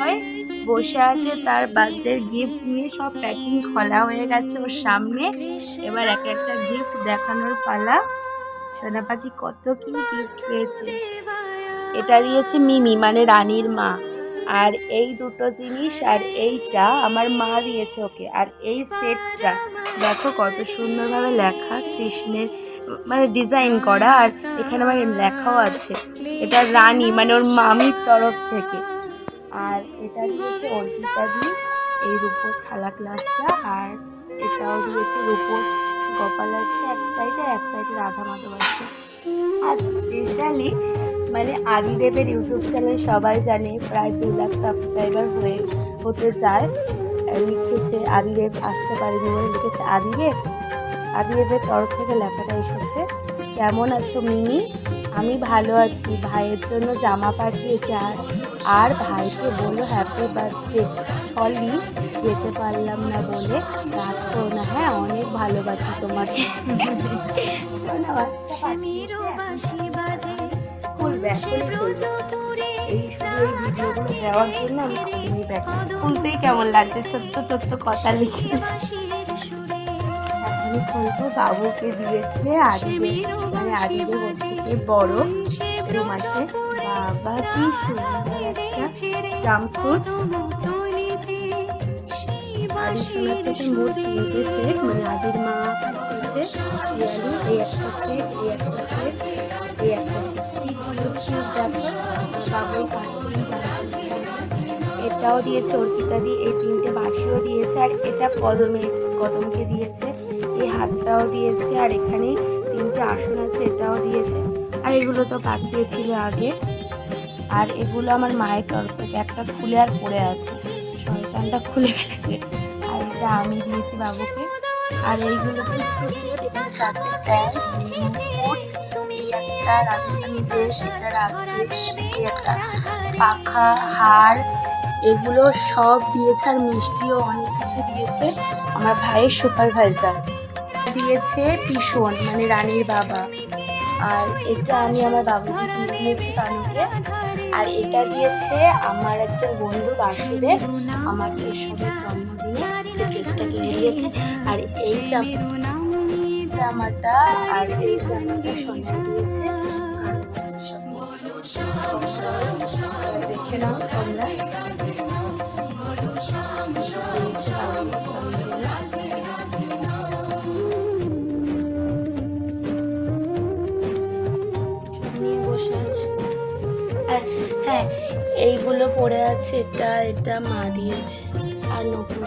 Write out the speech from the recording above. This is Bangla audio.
হয়। বসে আছে তার বার্থডে গিফট নিয়ে সব প্যাকিং খোলা হয়ে গেছে ওর সামনে। এবার এক একটা গিফট দেখানোর পালা। সোনা পাখি কত কি গিফট পেয়েছে। এটা দিয়েছে মিমি মানে রানীর মা। আর এই দুটো জিনিস আর এইটা আমার মা দিয়েছে ওকে। আর এই সেটটা দেখো কত সুন্দরভাবে লেখা, কৃষ্ণের মানে ডিজাইন করা। আর এখানে মানে লেখাও আছে। এটা রানী মানে ওর মামির তরফ থেকে। আর এটা দিয়েছে অর্পিতা দি, এই রূপোর থালা গ্লাসটা, আর এটাও দিয়েছে রূপোর গোপাল আছে এক সাইডে এক সাইডে রাধা মাধব আছে। আর স্পেশালি মানে আদিদেবের ইউটিউব চ্যানেল সবাই জানে, প্রায় দু লাখ সাবস্ক্রাইবার হয়ে হতে চায়। লিখেছে, আদিদেব আসতে পারেনি বলে লিখেছে, আদিদেব? আদিদেবের তরফ থেকে লেখাটা এসেছে। কেমন আছো মিনি আমি ভালো আছি। ভাইয়ের জন্য জামা পাঠিয়েছে। আর আর ভাইকে বলো হ্যাপি বার্থডে সলি যেতে পারলাম না বলে করো না। হ্যাঁ অনেক ভালোবাসি তোমাকে। খুলতেই কেমন লাগছে? ছোট্ট ছোট্ট কথা লিখে। খুলবো বাবুকে দিয়েছে আদিবে মানে বড় রুম আছে বাবা কি সুন্দর একটা জামসুট। থেকে মানে আদির মা এটাও দিয়েছে অর্পিতা দি, এই তিনটে বাঁশিও দিয়েছে, আর এটা কদমে কদমকে দিয়েছে। এই হাতটাও দিয়েছে, আর এখানে তিনটে আসন আছে, এটাও দিয়েছে। আর এগুলো তো পাঠিয়েছিল আগে। আর এগুলো আমার মায়ের তরফ থেকে একটা খুলে আর পড়ে আছে। শয়তানটা খুলে ফেলেছে। আর এটা আমি দিয়েছি বাবুকে। আর এইগুলো পাখা, হার, এগুলো সব দিয়েছে। আর মিষ্টিও অনেক কিছু দিয়েছে। আমার ভাইয়ের সুপারভাইজার দিয়েছে পিসন মানে রানীর বাবা। আর এটা আমি আমার বাবুকে দিয়ে দিয়েছি কানুকে। আর এটা দিয়েছে আমার একজন বন্ধু বাসুদেব আমার কেশবের জন্মদিনে যে ড্রেসটা কিনে দিয়েছে। আর এই জামা জামাটা আর এই জামাটা সোনা দিয়েছে দেখে নাও তোমরা। বসে আছে। হ্যাঁ এইগুলো পড়ে আছে এটা এটা মা দিয়েছে। আর নতুন